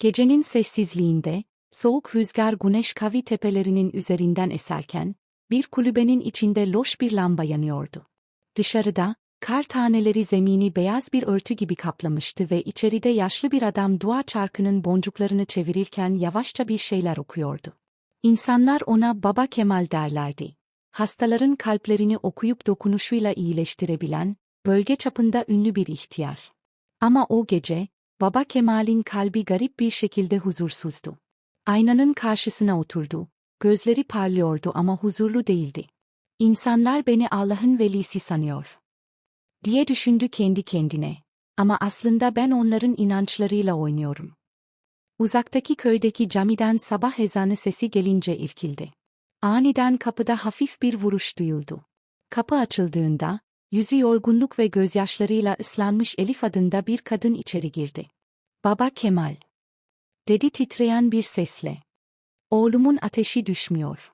Gecenin sessizliğinde, soğuk rüzgar güneş kavi tepelerinin üzerinden eserken, bir kulübenin içinde loş bir lamba yanıyordu. Dışarıda, kar taneleri zemini beyaz bir örtü gibi kaplamıştı ve içeride yaşlı bir adam dua çarkının boncuklarını çevirirken yavaşça bir şeyler okuyordu. İnsanlar ona Baba Kemal derlerdi. Hastaların kalplerini okuyup dokunuşuyla iyileştirebilen, bölge çapında ünlü bir ihtiyar. Ama o gece, Baba Kemal'in kalbi garip bir şekilde huzursuzdu. Aynanın karşısına oturdu. Gözleri parlıyordu ama huzurlu değildi. İnsanlar beni Allah'ın velisi sanıyor. Diye düşündü kendi kendine. Ama aslında ben onların inançlarıyla oynuyorum. Uzaktaki köydeki camiden sabah ezanı sesi gelince irkildi. Aniden kapıda hafif bir vuruş duyuldu. Kapı açıldığında, yüzü yorgunluk ve gözyaşlarıyla ıslanmış Elif adında bir kadın içeri girdi. Baba Kemal. Dedi titreyen bir sesle. Oğlumun ateşi düşmüyor.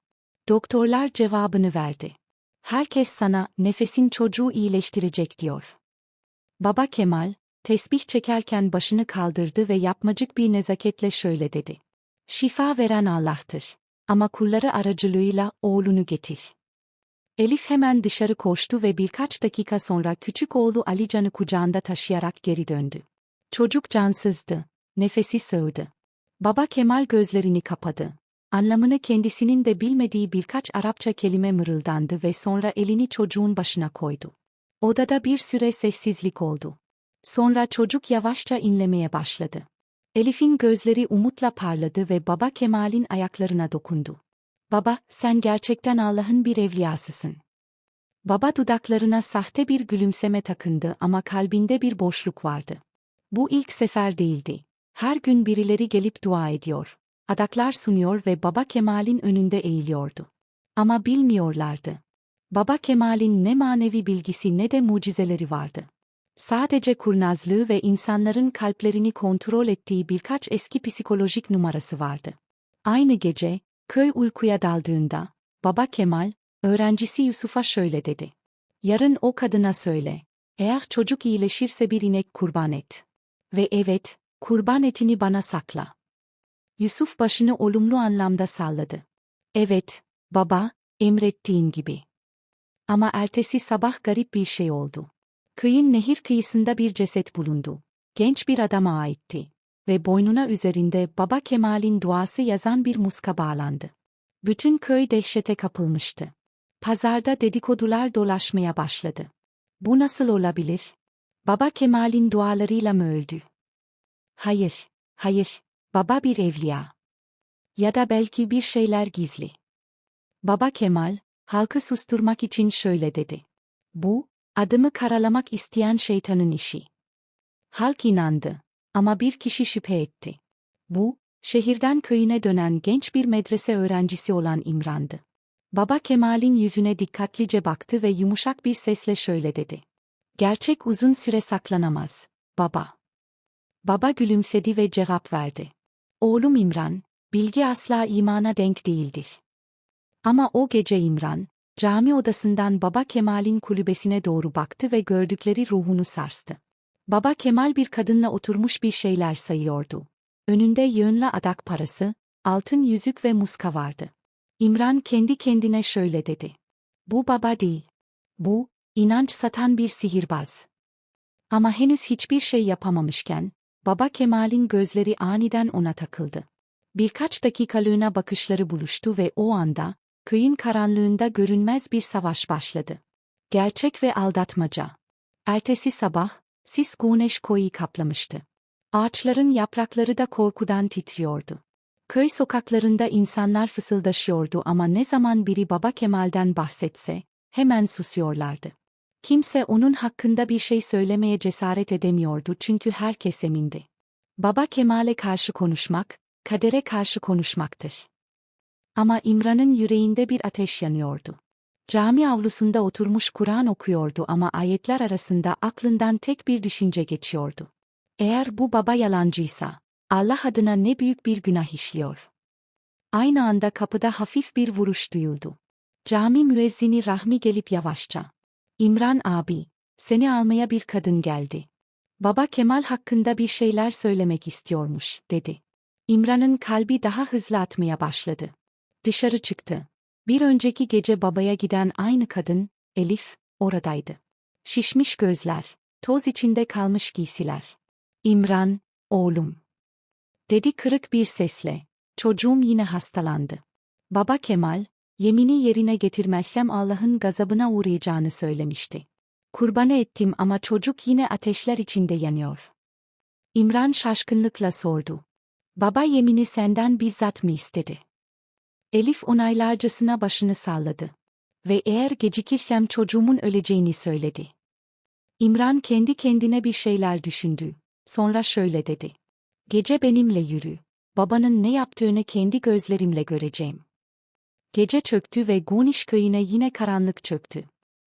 Doktorlar cevabını verdi. Herkes sana nefesin çocuğu iyileştirecek diyor. Baba Kemal, tesbih çekerken başını kaldırdı ve yapmacık bir nezaketle şöyle dedi. Şifa veren Allah'tır. Ama kulları aracılığıyla oğlunu getir. Elif hemen dışarı koştu ve birkaç dakika sonra küçük oğlu Alican'ı kucağında taşıyarak geri döndü. Çocuk cansızdı, nefesi sığdı. Baba Kemal gözlerini kapadı. Anlamını kendisinin de bilmediği birkaç Arapça kelime mırıldandı ve sonra elini çocuğun başına koydu. Odada bir süre sessizlik oldu. Sonra çocuk yavaşça inlemeye başladı. Elif'in gözleri umutla parladı ve Baba Kemal'in ayaklarına dokundu. Baba, sen gerçekten Allah'ın bir evliyasısın. Baba dudaklarına sahte bir gülümseme takındı ama kalbinde bir boşluk vardı. Bu ilk sefer değildi. Her gün birileri gelip dua ediyor. Adaklar sunuyor ve Baba Kemal'in önünde eğiliyordu. Ama bilmiyorlardı. Baba Kemal'in ne manevi bilgisi ne de mucizeleri vardı. Sadece kurnazlığı ve insanların kalplerini kontrol ettiği birkaç eski psikolojik numarası vardı. Aynı gece, köy uykuya daldığında, Baba Kemal, öğrencisi Yusuf'a şöyle dedi. Yarın o kadına söyle, eğer çocuk iyileşirse bir inek kurban et. Ve evet, kurban etini bana sakla. Yusuf başını olumlu anlamda salladı. Evet, baba, emrettiğin gibi. Ama ertesi sabah garip bir şey oldu. Köyün nehir kıyısında bir ceset bulundu. Genç bir adama aitti. Ve boynuna üzerinde Baba Kemal'in duası yazan bir muska bağlandı. Bütün köy dehşete kapılmıştı. Pazarda dedikodular dolaşmaya başladı. Bu nasıl olabilir? Baba Kemal'in dualarıyla mı öldü? Hayır, hayır, baba bir evliya. Ya da belki bir şeyler gizli. Baba Kemal, halkı susturmak için şöyle dedi. Bu, adımı karalamak isteyen şeytanın işi. Halk inandı. Ama bir kişi şüphe etti. Bu, şehirden köyüne dönen genç bir medrese öğrencisi olan İmran'dı. Baba Kemal'in yüzüne dikkatlice baktı ve yumuşak bir sesle şöyle dedi. Gerçek uzun süre saklanamaz, baba. Baba gülümsedi ve cevap verdi. Oğlum İmran, bilgi asla imana denk değildir. Ama o gece İmran, cami odasından Baba Kemal'in kulübesine doğru baktı ve gördükleri ruhunu sarstı. Baba Kemal bir kadınla oturmuş bir şeyler sayıyordu. Önünde yığınla adak parası, altın yüzük ve muska vardı. İmran kendi kendine şöyle dedi. Bu baba değil. Bu, inanç satan bir sihirbaz. Ama henüz hiçbir şey yapamamışken, Baba Kemal'in gözleri aniden ona takıldı. Birkaç dakikalığına bakışları buluştu ve o anda, köyün karanlığında görünmez bir savaş başladı. Gerçek ve aldatmaca. Ertesi sabah, sis güneş koyu kaplamıştı. Ağaçların yaprakları da korkudan titriyordu. Köy sokaklarında insanlar fısıldaşıyordu ama ne zaman biri Baba Kemal'den bahsetse, hemen susuyorlardı. Kimse onun hakkında bir şey söylemeye cesaret edemiyordu çünkü herkes emindi. Baba Kemal'e karşı konuşmak, kadere karşı konuşmaktır. Ama İmran'ın yüreğinde bir ateş yanıyordu. Cami avlusunda oturmuş Kur'an okuyordu ama ayetler arasında aklından tek bir düşünce geçiyordu. Eğer bu baba yalancıysa, Allah adına ne büyük bir günah işliyor. Aynı anda kapıda hafif bir vuruş duyuldu. Cami müezzini Rahmi gelip yavaşça. İmran abi, seni almaya bir kadın geldi. Baba Kemal hakkında bir şeyler söylemek istiyormuş, dedi. İmran'ın kalbi daha hızlı atmaya başladı. Dışarı çıktı. Bir önceki gece babaya giden aynı kadın, Elif, oradaydı. Şişmiş gözler, toz içinde kalmış giysiler. İmran, oğlum. Dedi kırık bir sesle. Çocuğum yine hastalandı. Baba Kemal, yemini yerine getirmezsem Allah'ın gazabına uğrayacağını söylemişti. Kurbanı ettim ama çocuk yine ateşler içinde yanıyor. İmran şaşkınlıkla sordu. Baba yemini senden bizzat mı istedi? Elif onaylarcasına başını salladı. Ve eğer gecikirsem çocuğumun öleceğini söyledi. İmran kendi kendine bir şeyler düşündü. Sonra şöyle dedi. Gece benimle yürü. Babanın ne yaptığını kendi gözlerimle göreceğim. Gece çöktü ve Guniş köyüne yine karanlık çöktü.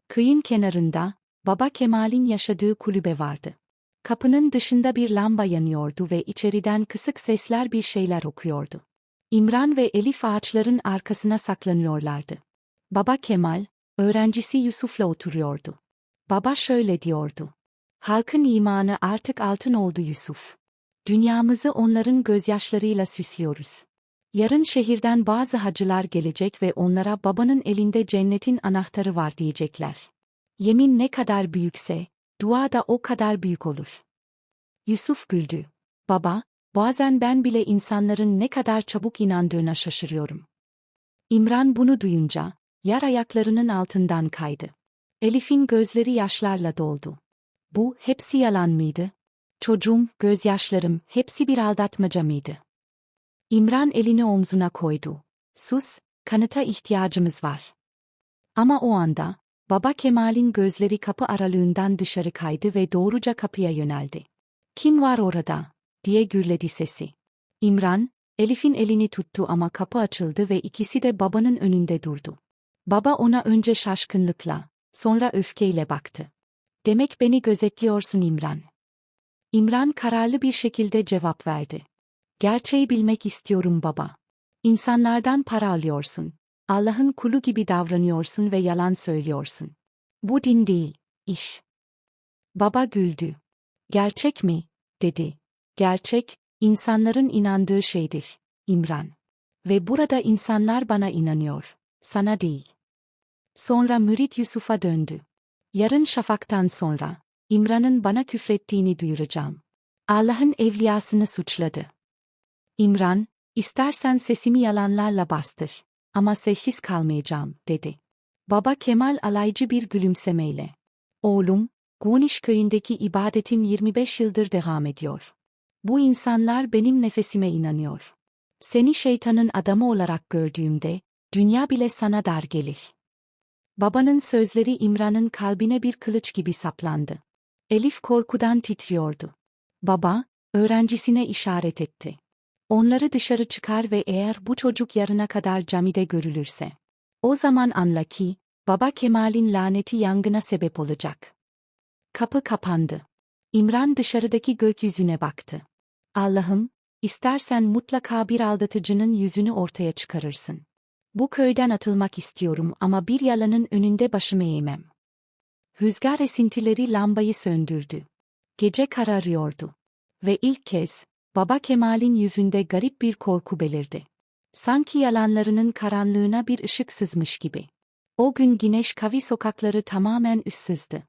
Köyün kenarında, Baba Kemal'in yaşadığı kulübe vardı. Kapının dışında bir lamba yanıyordu ve içeriden kısık sesler bir şeyler okuyordu. İmran ve Elif ağaçların arkasına saklanıyorlardı. Baba Kemal, öğrencisi Yusuf'la oturuyordu. Baba şöyle diyordu. Halkın imanı artık altın oldu Yusuf. Dünyamızı onların gözyaşlarıyla süslüyoruz. Yarın şehirden bazı hacılar gelecek ve onlara babanın elinde cennetin anahtarı var diyecekler. Yemin ne kadar büyükse, dua da o kadar büyük olur. Yusuf güldü. Baba, bazen ben bile insanların ne kadar çabuk inandığına şaşırıyorum. İmran bunu duyunca, yar ayaklarının altından kaydı. Elif'in gözleri yaşlarla doldu. Bu, hepsi yalan mıydı? Çocuğum, gözyaşlarım, hepsi bir aldatmaca mıydı? İmran elini omzuna koydu. Sus, kanıta ihtiyacımız var. Ama o anda, Baba Kemal'in gözleri kapı aralığından dışarı kaydı ve doğruca kapıya yöneldi. Kim var orada? Diye gürledi sesi. İmran, Elif'in elini tuttu ama kapı açıldı ve ikisi de babanın önünde durdu. Baba ona önce şaşkınlıkla, sonra öfkeyle baktı. Demek beni gözetliyorsun İmran. İmran kararlı bir şekilde cevap verdi. Gerçeği bilmek istiyorum baba. İnsanlardan para alıyorsun. Allah'ın kulu gibi davranıyorsun ve yalan söylüyorsun. Bu din değil, iş. Baba güldü. Gerçek mi? dedi. Gerçek, insanların inandığı şeydir, İmran. Ve burada insanlar bana inanıyor, sana değil. Sonra mürit Yusuf'a döndü. Yarın şafaktan sonra, İmran'ın bana küfrettiğini duyuracağım. Allah'ın evliyasını suçladı. İmran, istersen sesimi yalanlarla bastır. Ama sessiz kalmayacağım, dedi. Baba Kemal alaycı bir gülümsemeyle. Oğlum, Guniş köyündeki ibadetim 25 yıldır devam ediyor. Bu insanlar benim nefesime inanıyor. Seni şeytanın adamı olarak gördüğümde, dünya bile sana dar gelir. Babanın sözleri İmran'ın kalbine bir kılıç gibi saplandı. Elif korkudan titriyordu. Baba, öğrencisine işaret etti. Onları dışarı çıkar ve eğer bu çocuk yarına kadar camide görülürse, o zaman anla ki, Baba Kemal'in laneti yangına sebep olacak. Kapı kapandı. İmran dışarıdaki gökyüzüne baktı. Allah'ım, istersen mutlaka bir aldatıcının yüzünü ortaya çıkarırsın. Bu köyden atılmak istiyorum ama bir yalanın önünde başımı eğmem. Rüzgar esintileri lambayı söndürdü. Gece kararıyordu. Ve ilk kez, Baba Kemal'in yüzünde garip bir korku belirdi. Sanki yalanlarının karanlığına bir ışık sızmış gibi. O gün güneş kavi sokakları tamamen ıssızdı.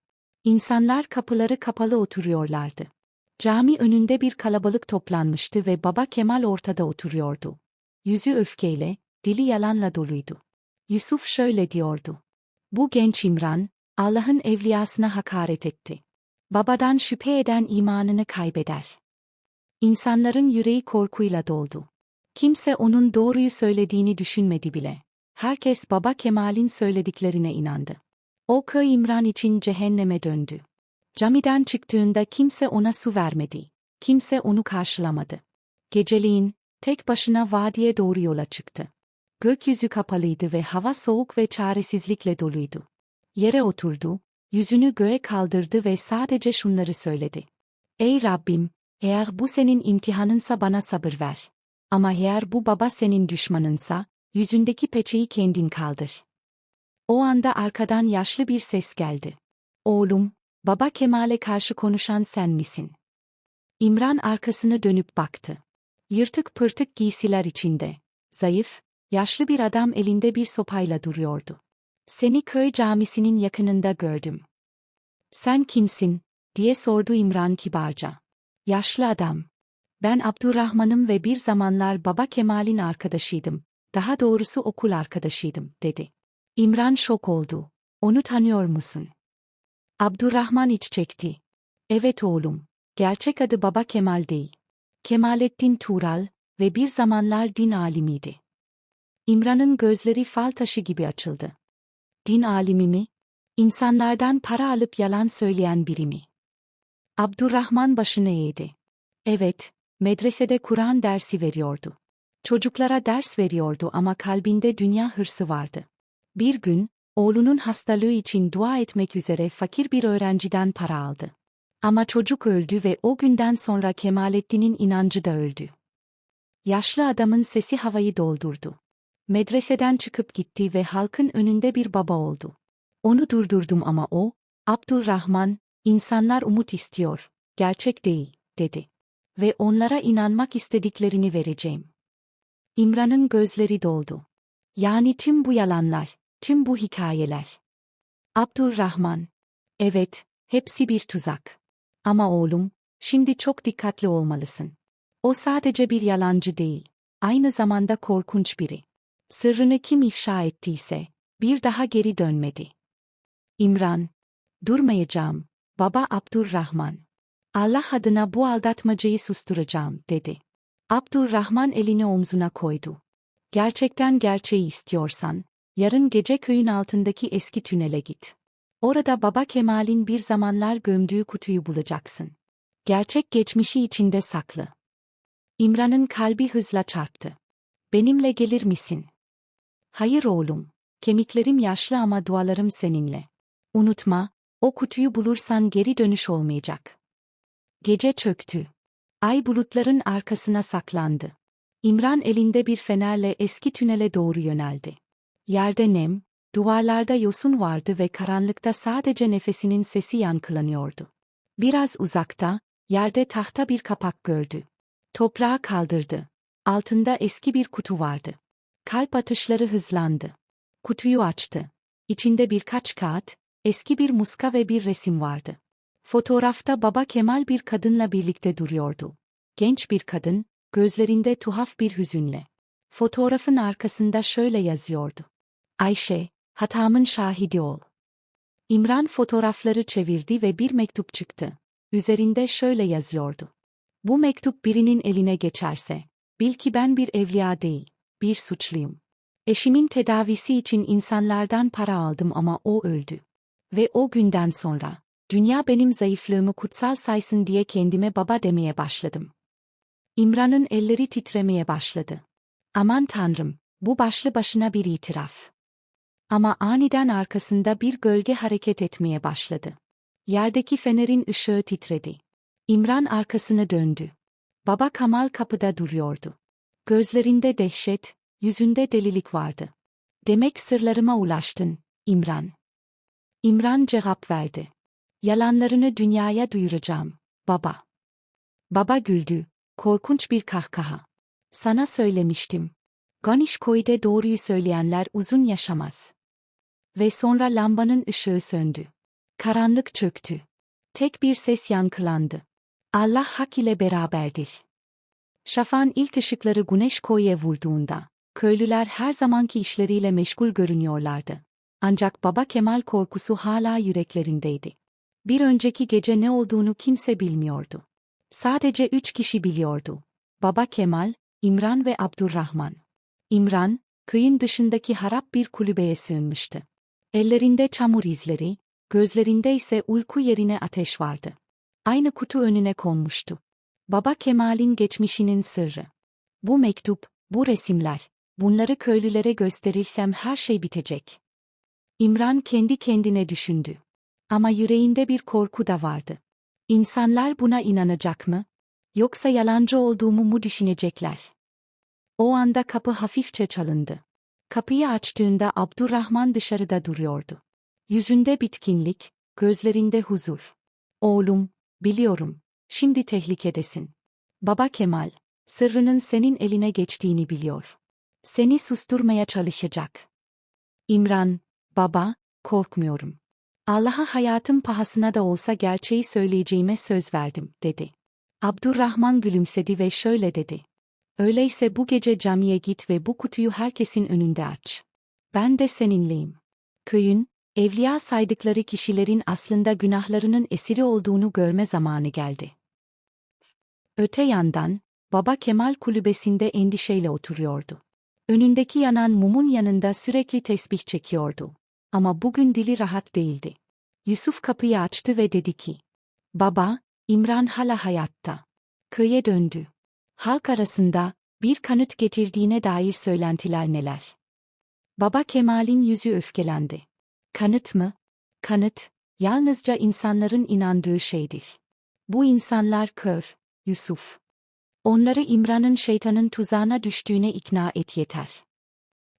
İnsanlar kapıları kapalı oturuyorlardı. Cami önünde bir kalabalık toplanmıştı ve Baba Kemal ortada oturuyordu. Yüzü öfkeyle, dili yalanla doluydu. Yusuf şöyle diyordu. Bu genç İmran, Allah'ın evliyasına hakaret etti. Babadan şüphe eden imanını kaybeder. İnsanların yüreği korkuyla doldu. Kimse onun doğruyu söylediğini düşünmedi bile. Herkes Baba Kemal'in söylediklerine inandı. O İmran için cehenneme döndü. Camiden çıktığında kimse ona su vermedi. Kimse onu karşılamadı. Geceliğin, tek başına vadiye doğru yola çıktı. Gökyüzü kapalıydı ve hava soğuk ve çaresizlikle doluydu. Yere oturdu, yüzünü göğe kaldırdı ve sadece şunları söyledi. Ey Rabbim, eğer bu senin imtihanınsa bana sabır ver. Ama eğer bu baba senin düşmanınsa, yüzündeki peçeyi kendin kaldır. O anda arkadan yaşlı bir ses geldi. Oğlum, baba Kemal'e karşı konuşan sen misin? İmran arkasını dönüp baktı. Yırtık pırtık giysiler içinde. Zayıf, yaşlı bir adam elinde bir sopayla duruyordu. Seni köy camisinin yakınında gördüm. Sen kimsin? diye sordu İmran kibarca. Yaşlı adam. Ben Abdurrahman'ım ve bir zamanlar Baba Kemal'in arkadaşıydım. Daha doğrusu okul arkadaşıydım, dedi. İmran şok oldu. Onu tanıyor musun? Abdurrahman iç çekti. Evet oğlum. Gerçek adı Baba Kemal değil. Kemalettin Tural ve bir zamanlar din alimiydi. İmran'ın gözleri fal taşı gibi açıldı. Din alimi mi? İnsanlardan para alıp yalan söyleyen biri mi? Abdurrahman başını eğdi. Evet, medresede Kur'an dersi veriyordu. Çocuklara ders veriyordu ama kalbinde dünya hırsı vardı. Bir gün, oğlunun hastalığı için dua etmek üzere fakir bir öğrenciden para aldı. Ama çocuk öldü ve o günden sonra Kemalettin'in inancı da öldü. Yaşlı adamın sesi havayı doldurdu. Medreseden çıkıp gitti ve halkın önünde bir baba oldu. Onu durdurdum ama o, Abdurrahman, insanlar umut istiyor, gerçek değil, dedi. Ve onlara inanmak istediklerini vereceğim. İmran'ın gözleri doldu. Yani tüm bu yalanlar, tüm bu hikayeler. Abdurrahman. Evet, hepsi bir tuzak. Ama oğlum, şimdi çok dikkatli olmalısın. O sadece bir yalancı değil, aynı zamanda korkunç biri. Sırrını kim ifşa ettiyse, bir daha geri dönmedi. İmran, durmayacağım, baba Abdurrahman. Allah adına bu aldatmacayı susturacağım, dedi. Abdurrahman elini omzuna koydu. Gerçekten gerçeği istiyorsan, yarın gece köyün altındaki eski tünele git. Orada Baba Kemal'in bir zamanlar gömdüğü kutuyu bulacaksın. Gerçek geçmişi içinde saklı. İmran'ın kalbi hızla çarptı. Benimle gelir misin? Hayır oğlum. Kemiklerim yaşlı ama dualarım seninle. Unutma, o kutuyu bulursan geri dönüş olmayacak. Gece çöktü. Ay bulutların arkasına saklandı. İmran elinde bir fenerle eski tünele doğru yöneldi. Yerde nem, duvarlarda yosun vardı ve karanlıkta sadece nefesinin sesi yankılanıyordu. Biraz uzakta, yerde tahta bir kapak gördü. Toprağı kaldırdı. Altında eski bir kutu vardı. Kalp atışları hızlandı. Kutuyu açtı. İçinde birkaç kağıt, eski bir muska ve bir resim vardı. Fotoğrafta Baba Kemal bir kadınla birlikte duruyordu. Genç bir kadın, gözlerinde tuhaf bir hüzünle. Fotoğrafın arkasında şöyle yazıyordu. Ayşe, hatamın şahidi ol. İmran fotoğrafları çevirdi ve bir mektup çıktı. Üzerinde şöyle yazıyordu. Bu mektup birinin eline geçerse, bil ki ben bir evliya değil, bir suçluyum. Eşimin tedavisi için insanlardan para aldım ama o öldü. Ve o günden sonra, dünya benim zayıflığımı kutsal saysın diye kendime baba demeye başladım. İmran'ın elleri titremeye başladı. Aman tanrım, bu başlı başına bir itiraf. Ama aniden arkasında bir gölge hareket etmeye başladı. Yerdeki fenerin ışığı titredi. İmran arkasını döndü. Baba Kamal kapıda duruyordu. Gözlerinde dehşet, yüzünde delilik vardı. Demek sırlarıma ulaştın, İmran. İmran cevap verdi. Yalanlarını dünyaya duyuracağım, baba. Baba güldü, korkunç bir kahkaha. Sana söylemiştim. Ganishkoy'de doğruyu söyleyenler uzun yaşamaz. Ve sonra lambanın ışığı söndü. Karanlık çöktü. Tek bir ses yankılandı. Allah hak ile beraberdir. Şafan ilk ışıkları güneş koyuya vurduğunda, köylüler her zamanki işleriyle meşgul görünüyorlardı. Ancak Baba Kemal korkusu hala yüreklerindeydi. Bir önceki gece ne olduğunu kimse bilmiyordu. Sadece üç kişi biliyordu. Baba Kemal, İmran ve Abdurrahman. İmran, köyün dışındaki harap bir kulübeye sığınmıştı. Ellerinde çamur izleri, gözlerinde ise uyku yerine ateş vardı. Aynı kutu önüne konmuştu. Baba Kemal'in geçmişinin sırrı. Bu mektup, bu resimler, bunları köylülere gösterirsem her şey bitecek. İmran kendi kendine düşündü. Ama yüreğinde bir korku da vardı. İnsanlar buna inanacak mı? Yoksa yalancı olduğumu mu düşünecekler? O anda kapı hafifçe çalındı. Kapıyı açtığında Abdurrahman dışarıda duruyordu. Yüzünde bitkinlik, gözlerinde huzur. Oğlum, biliyorum, şimdi tehlikedesin. Baba Kemal, Sırrının senin eline geçtiğini biliyor. Seni susturmaya çalışacak. İmran, baba, korkmuyorum. Allah'a hayatım pahasına da olsa gerçeği söyleyeceğime söz verdim, dedi. Abdurrahman gülümsedi ve şöyle dedi. Öyleyse bu gece camiye git ve bu kutuyu herkesin önünde aç. Ben de seninleyim. Köyün, evliya saydıkları kişilerin aslında günahlarının esiri olduğunu görme zamanı geldi. Öte yandan, Baba Kemal kulübesinde endişeyle oturuyordu. Önündeki yanan mumun yanında sürekli tesbih çekiyordu. Ama bugün dili rahat değildi. Yusuf kapıyı açtı ve dedi ki, Baba, İmran hala hayatta. Köye döndü. Halk arasında, bir kanıt getirdiğine dair söylentiler neler? Baba Kemal'in yüzü öfkelendi. Kanıt mı? Kanıt, yalnızca insanların inandığı şeydir. Bu insanlar kör, Yusuf. Onları İmran'ın şeytanın tuzağına düştüğüne ikna et yeter.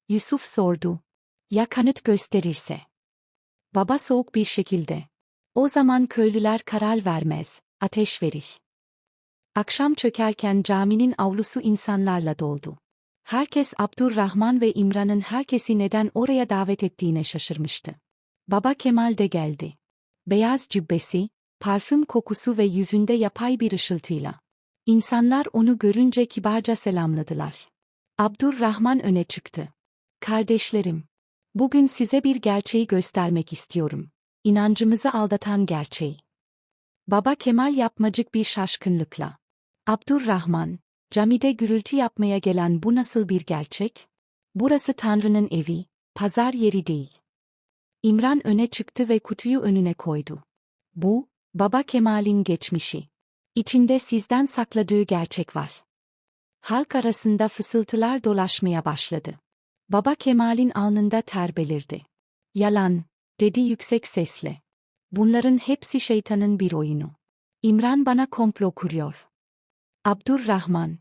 Yusuf sordu. Ya kanıt gösterirse? Baba soğuk bir şekilde. O zaman köylüler karar vermez, ateş verir. Akşam çökerken caminin avlusu insanlarla doldu. Herkes Abdurrahman ve İmran'ın herkesi neden oraya davet ettiğine şaşırmıştı. Baba Kemal de geldi. Beyaz cübbesi, parfüm kokusu ve yüzünde yapay bir ışıltıyla. İnsanlar onu görünce kibarca selamladılar. Abdurrahman öne çıktı. Kardeşlerim, bugün size bir gerçeği göstermek istiyorum. İnancımızı aldatan gerçeği. Baba Kemal yapmacık bir şaşkınlıkla. Abdurrahman, camide gürültü yapmaya gelen bu nasıl bir gerçek? Burası Tanrı'nın evi, pazar yeri değil. İmran öne çıktı ve kutuyu önüne koydu. Bu, Baba Kemal'in geçmişi. İçinde sizden sakladığı gerçek var. Halk arasında fısıltılar dolaşmaya başladı. Baba Kemal'in alnında ter belirdi. Yalan, dedi yüksek sesle. Bunların hepsi şeytanın bir oyunu. İmran bana komplo kuruyor. Abdurrahman,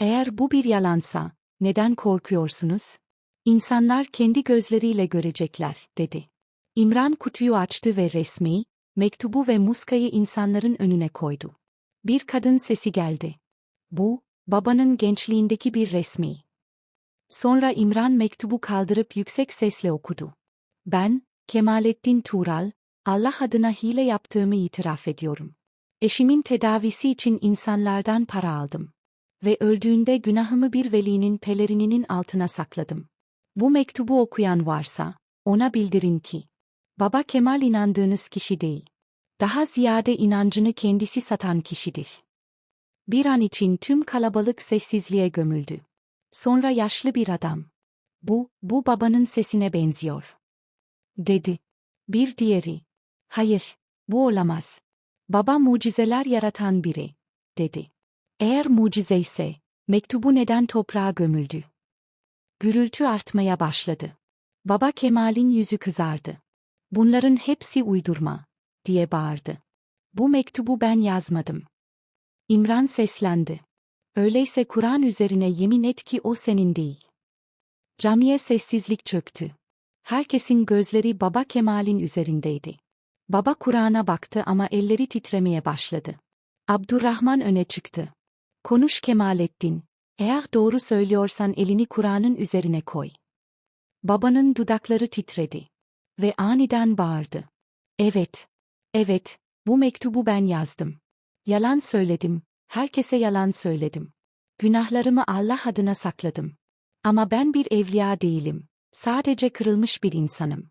eğer bu bir yalansa, neden korkuyorsunuz? İnsanlar kendi gözleriyle görecekler, dedi. İmran kutuyu açtı ve resmi, mektubu ve muskayı insanların önüne koydu. Bir kadın sesi geldi. Bu, babanın gençliğindeki bir resmi. Sonra İmran mektubu kaldırıp yüksek sesle okudu. Ben, Kemalettin Tural, Allah adına hile yaptığımı itiraf ediyorum. Eşimin tedavisi için insanlardan para aldım. Ve öldüğünde günahımı bir velinin pelerininin altına sakladım. Bu mektubu okuyan varsa, ona bildirin ki, Baba Kemal inandığınız kişi değil. Daha ziyade inancını kendisi satan kişidir. Bir an için tüm kalabalık sessizliğe gömüldü. Sonra yaşlı bir adam. Bu, bu babanın sesine benziyor. Dedi. Bir diğeri. Hayır, bu olamaz. Baba mucizeler yaratan biri, dedi. Eğer mucize ise, mektubu neden toprağa gömüldü? Gürültü artmaya başladı. Baba Kemal'in yüzü kızardı. Bunların hepsi uydurma, diye bağırdı. Bu mektubu ben yazmadım. İmran seslendi. Öyleyse Kur'an üzerine yemin et ki o senin değil. Camiye sessizlik çöktü. Herkesin gözleri Baba Kemal'in üzerindeydi. Baba Kur'an'a baktı ama elleri titremeye başladı. Abdurrahman öne çıktı. Konuş Kemalettin, eğer doğru söylüyorsan elini Kur'an'ın üzerine koy. Babanın dudakları titredi. Ve aniden bağırdı. Evet, evet, bu mektubu ben yazdım. Yalan söyledim, herkese yalan söyledim. Günahlarımı Allah adına sakladım. Ama ben bir evliya değilim, sadece kırılmış bir insanım.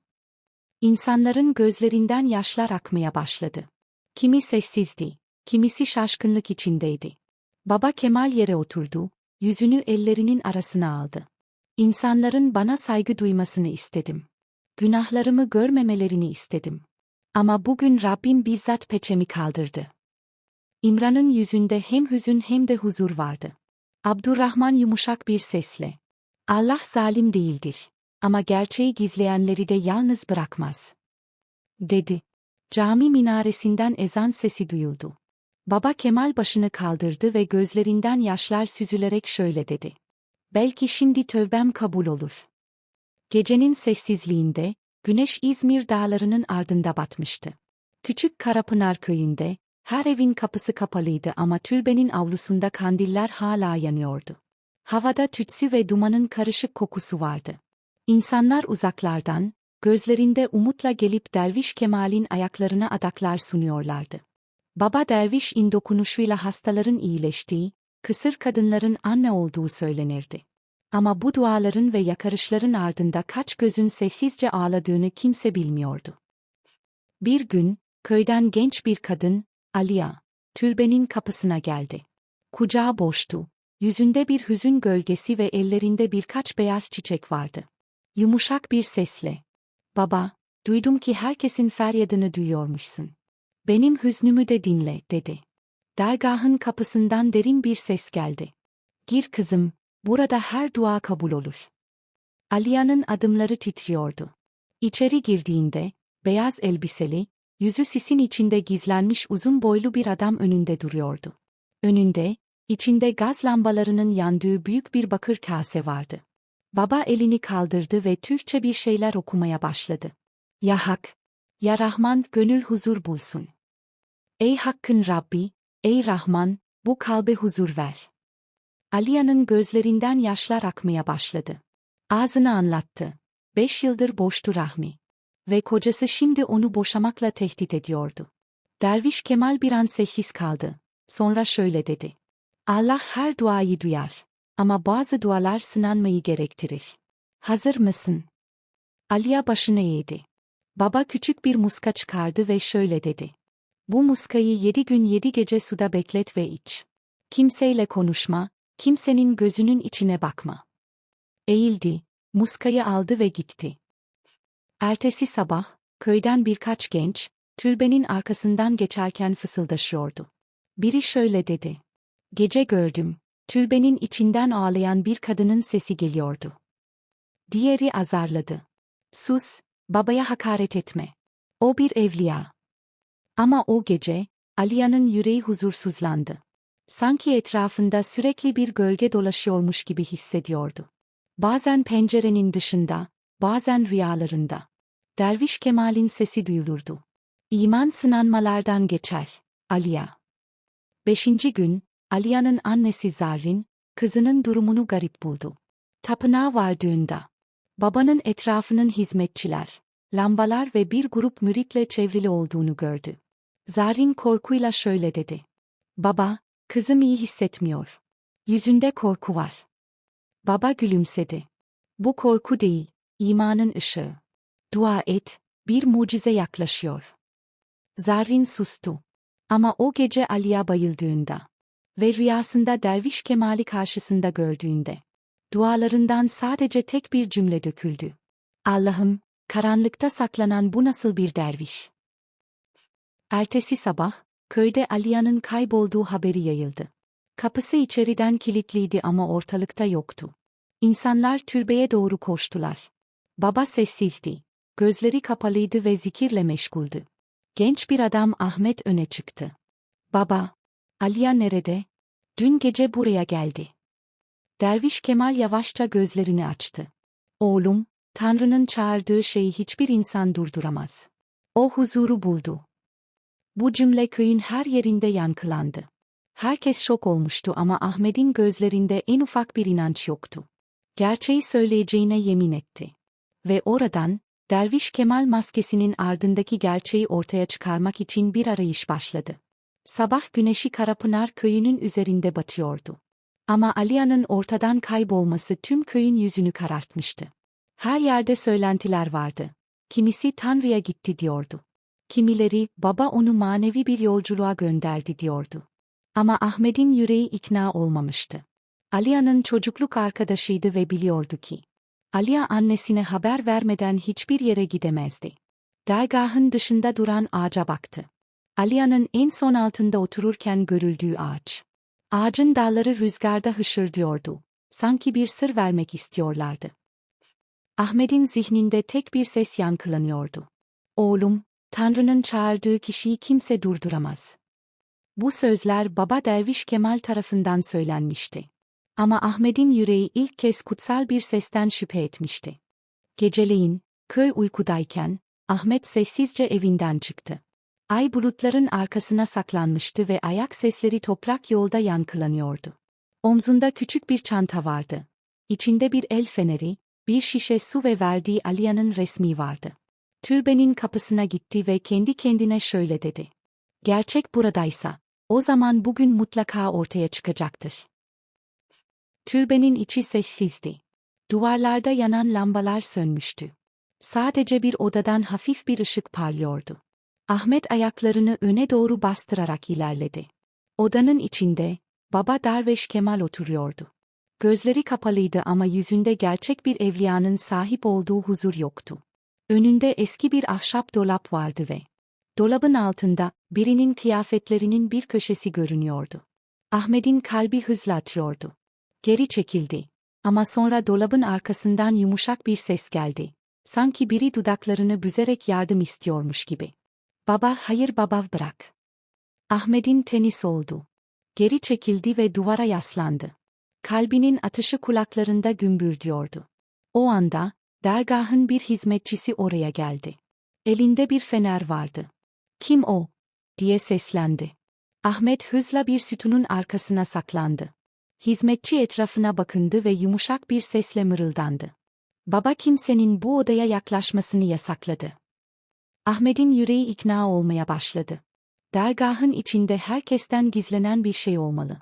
İnsanların gözlerinden yaşlar akmaya başladı. Kimi sessizdi, kimisi şaşkınlık içindeydi. Baba Kemal yere oturdu, yüzünü ellerinin arasına aldı. İnsanların bana saygı duymasını istedim. Günahlarımı görmemelerini istedim. Ama bugün Rabbim bizzat peçemi kaldırdı. İmran'ın yüzünde hem hüzün hem de huzur vardı. Abdurrahman yumuşak bir sesle. Allah zalim değildir. Ama gerçeği gizleyenleri de yalnız bırakmaz. Dedi. Cami minaresinden ezan sesi duyuldu. Baba Kemal başını kaldırdı ve gözlerinden yaşlar süzülerek şöyle dedi. Belki şimdi tövbem kabul olur. Gecenin sessizliğinde, güneş İzmir dağlarının ardında batmıştı. Küçük Karapınar köyünde, Her evin kapısı kapalıydı ama türbenin avlusunda kandiller hala yanıyordu. Havada tütsü ve dumanın karışık kokusu vardı. İnsanlar uzaklardan, gözlerinde umutla gelip Derviş Kemal'in ayaklarına adaklar sunuyorlardı. Baba Derviş in dokunuşuyla hastaların iyileştiği, kısır kadınların anne olduğu söylenirdi. Ama bu duaların ve yakarışların ardında kaç gözün sessizce ağladığını kimse bilmiyordu. Bir gün, köyden genç bir kadın, Aliya, türbenin kapısına geldi. Kucağı boştu, yüzünde bir hüzün gölgesi ve ellerinde birkaç beyaz çiçek vardı. Yumuşak bir sesle, ''Baba, duydum ki herkesin feryadını duyuyormuşsun. Benim hüznümü de dinle.'' dedi. Dergahın kapısından derin bir ses geldi. ''Gir kızım, burada her dua kabul olur.'' Aliya'nın adımları titriyordu. İçeri girdiğinde, beyaz elbiseli, yüzü sisin içinde gizlenmiş uzun boylu bir adam önünde duruyordu. Önünde, içinde gaz lambalarının yandığı büyük bir bakır kase vardı. Baba elini kaldırdı ve Türkçe bir şeyler okumaya başladı. Ya Hak, ya Rahman gönül huzur bulsun. Ey Hakkın Rabbi, ey Rahman, bu kalbe huzur ver. Aliya'nın gözlerinden yaşlar akmaya başladı. Ağzını anlattı. Beş yıldır boştu Rahmi. Ve kocası şimdi onu boşamakla tehdit ediyordu. Derviş Kemal bir an sessiz kaldı. Sonra şöyle dedi. Allah her duayı duyar. Ama bazı dualar sınanmayı gerektirir. Hazır mısın? Aliya başını eğdi. Baba küçük bir muska çıkardı ve şöyle dedi. Bu muskayı yedi gün yedi gece suda beklet ve iç. Kimseyle konuşma, kimsenin gözünün içine bakma. Eğildi, muskayı aldı ve gitti. Ertesi sabah, köyden birkaç genç, türbenin arkasından geçerken fısıldaşıyordu. Biri şöyle dedi. Gece gördüm, türbenin içinden ağlayan bir kadının sesi geliyordu. Diğeri azarladı. Sus, babaya hakaret etme. O bir evliya. Ama o gece, Aliya'nın yüreği huzursuzlandı. Sanki etrafında sürekli bir gölge dolaşıyormuş gibi hissediyordu. Bazen pencerenin dışında, bazen rüyalarında. Derviş Kemal'in sesi duyulurdu. İman sınanmalardan geçer, Aliya. Beşinci gün, Aliya'nın annesi Zarrin, kızının durumunu garip buldu. Tapınağa vardığında, babanın etrafının hizmetçiler, lambalar ve bir grup müritle çevrili olduğunu gördü. Zarin korkuyla şöyle dedi. Baba, kızım iyi hissetmiyor. Yüzünde korku var. Baba gülümsedi. Bu korku değil, imanın ışığı. Dua et, bir mucize yaklaşıyor. Zarin sustu. Ama o gece Ali'ye bayıldığında ve rüyasında Derviş Kemal'i karşısında gördüğünde, dualarından sadece tek bir cümle döküldü. Allah'ım, karanlıkta saklanan bu nasıl bir derviş? Ertesi sabah, köyde Aliya'nın kaybolduğu haberi yayıldı. Kapısı içeriden kilitliydi ama ortalıkta yoktu. İnsanlar türbeye doğru koştular. Baba sessizdi. Gözleri kapalıydı ve zikirle meşguldü. Genç bir adam Ahmet öne çıktı. Baba, Aliya nerede? Dün gece buraya geldi. Derviş Kemal yavaşça gözlerini açtı. Oğlum, Tanrı'nın çağırdığı şeyi hiçbir insan durduramaz. O huzuru buldu. Bu cümle köyün her yerinde yankılandı. Herkes şok olmuştu ama Ahmet'in gözlerinde en ufak bir inanç yoktu. Gerçeği söyleyeceğine yemin etti. Ve oradan, Derviş Kemal maskesinin ardındaki gerçeği ortaya çıkarmak için bir arayış başladı. Sabah güneşi Karapınar köyünün üzerinde batıyordu. Ama Aliya'nın ortadan kaybolması tüm köyün yüzünü karartmıştı. Her yerde söylentiler vardı. Kimisi Tanrı'ya gitti diyordu. Kimileri, baba onu manevi bir yolculuğa gönderdi diyordu. Ama Ahmet'in yüreği ikna olmamıştı. Aliya'nın çocukluk arkadaşıydı ve biliyordu ki, Aliya annesine haber vermeden hiçbir yere gidemezdi. Dergahın dışında duran ağaca baktı. Aliya'nın en son altında otururken görüldüğü ağaç. Ağacın dalları rüzgarda hışırdıyordu. Sanki bir sır vermek istiyorlardı. Ahmet'in zihninde tek bir ses yankılanıyordu. Oğlum, Tanrı'nın çağırdığı kişiyi kimse durduramaz. Bu sözler Baba Derviş Kemal tarafından söylenmişti. Ama Ahmet'in yüreği ilk kez kutsal bir sesten şüphe etmişti. Geceleyin, köy uykudayken, Ahmet sessizce evinden çıktı. Ay bulutların arkasına saklanmıştı ve ayak sesleri toprak yolda yankılanıyordu. Omzunda küçük bir çanta vardı. İçinde bir el feneri, bir şişe su ve verdiği Aliya'nın resmi vardı. Türbenin kapısına gitti ve kendi kendine şöyle dedi. Gerçek buradaysa, o zaman bugün mutlaka ortaya çıkacaktır. Türbenin içi sessizdi. Duvarlarda yanan lambalar sönmüştü. Sadece bir odadan hafif bir ışık parlıyordu. Ahmet ayaklarını öne doğru bastırarak ilerledi. Odanın içinde, baba Darveş Kemal oturuyordu. Gözleri kapalıydı ama yüzünde gerçek bir evliyanın sahip olduğu huzur yoktu. Önünde eski bir ahşap dolap vardı ve dolabın altında birinin kıyafetlerinin bir köşesi görünüyordu. Ahmet'in kalbi hızla atıyordu. Geri çekildi. Ama sonra dolabın arkasından yumuşak bir ses geldi. Sanki biri dudaklarını büzerek yardım istiyormuş gibi. Baba hayır baba bırak. Ahmet'in teni soldu. Geri çekildi ve duvara yaslandı. Kalbinin atışı kulaklarında gümbürdüyordu. O anda, dergahın bir hizmetçisi oraya geldi. Elinde bir fener vardı. Kim o? diye seslendi. Ahmet hızla bir sütunun arkasına saklandı. Hizmetçi etrafına bakındı ve yumuşak bir sesle mırıldandı. Baba kimsenin bu odaya yaklaşmasını yasakladı. Ahmet'in yüreği ikna olmaya başladı. Dergahın içinde herkesten gizlenen bir şey olmalı.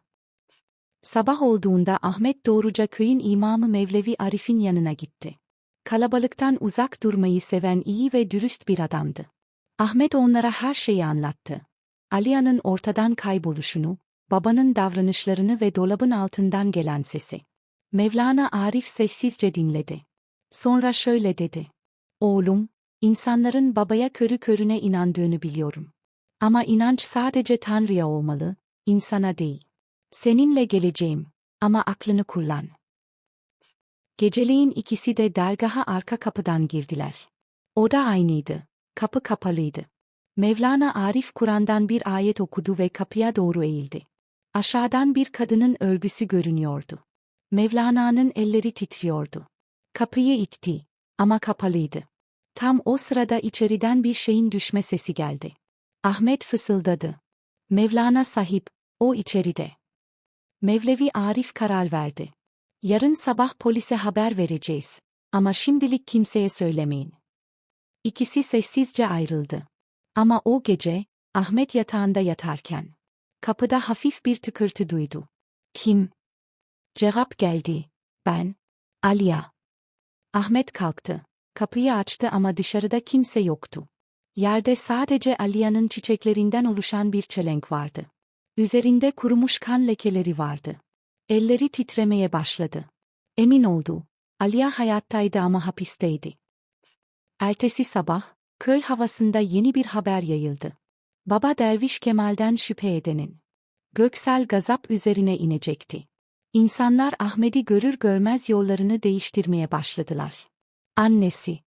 Sabah olduğunda Ahmet doğruca köyün imamı Mevlevi Arif'in yanına gitti. Kalabalıktan uzak durmayı seven iyi ve dürüst bir adamdı. Ahmet onlara her şeyi anlattı. Aliya'nın ortadan kayboluşunu, babanın davranışlarını ve dolabın altından gelen sesi. Mevlana Arif sessizce dinledi. Sonra şöyle dedi. Oğlum, insanların babaya körü körüne inandığını biliyorum. Ama inanç sadece Tanrı'ya olmalı, insana değil. Seninle geleceğim ama aklını kullan. Geceleyin ikisi de dergaha arka kapıdan girdiler. Oda aynıydı, kapı kapalıydı. Mevlana Arif Kur'an'dan bir ayet okudu ve kapıya doğru eğildi. Aşağıdan bir kadının örgüsü görünüyordu. Mevlana'nın elleri titriyordu. Kapıyı itti ama kapalıydı. Tam o sırada içeriden bir şeyin düşme sesi geldi. Ahmet fısıldadı. Mevlana sahip, o içeride. Mevlevi Arif karar verdi. Yarın sabah polise haber vereceğiz. Ama şimdilik kimseye söylemeyin. İkisi sessizce ayrıldı. Ama o gece, Ahmet yatağında yatarken, kapıda hafif bir tıkırtı duydu. Kim? Cevap geldi. Ben. Aliya. Ahmet kalktı. Kapıyı açtı ama dışarıda kimse yoktu. Yerde sadece Aliya'nın çiçeklerinden oluşan bir çelenk vardı. Üzerinde kurumuş kan lekeleri vardı. Elleri titremeye başladı. Emin oldu. Aliya hayattaydı ama hapisteydi. Ertesi sabah, köy havasında yeni bir haber yayıldı. Baba Derviş Kemal'den şüphe edenin. Göksel gazap üzerine inecekti. İnsanlar Ahmet'i görür görmez yollarını değiştirmeye başladılar. Annesi,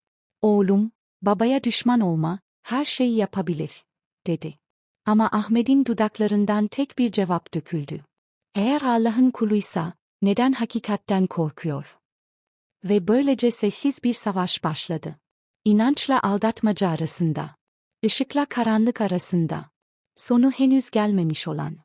oğlum, babaya düşman olma, her şeyi yapabilir, dedi. Ama Ahmet'in dudaklarından tek bir cevap döküldü. Eğer Allah'ın kuluysa, neden hakikatten korkuyor? Ve böylece sessiz bir savaş başladı. İnançla aldatmaca arasında. Işıkla karanlık arasında. Sonu henüz gelmemiş olan.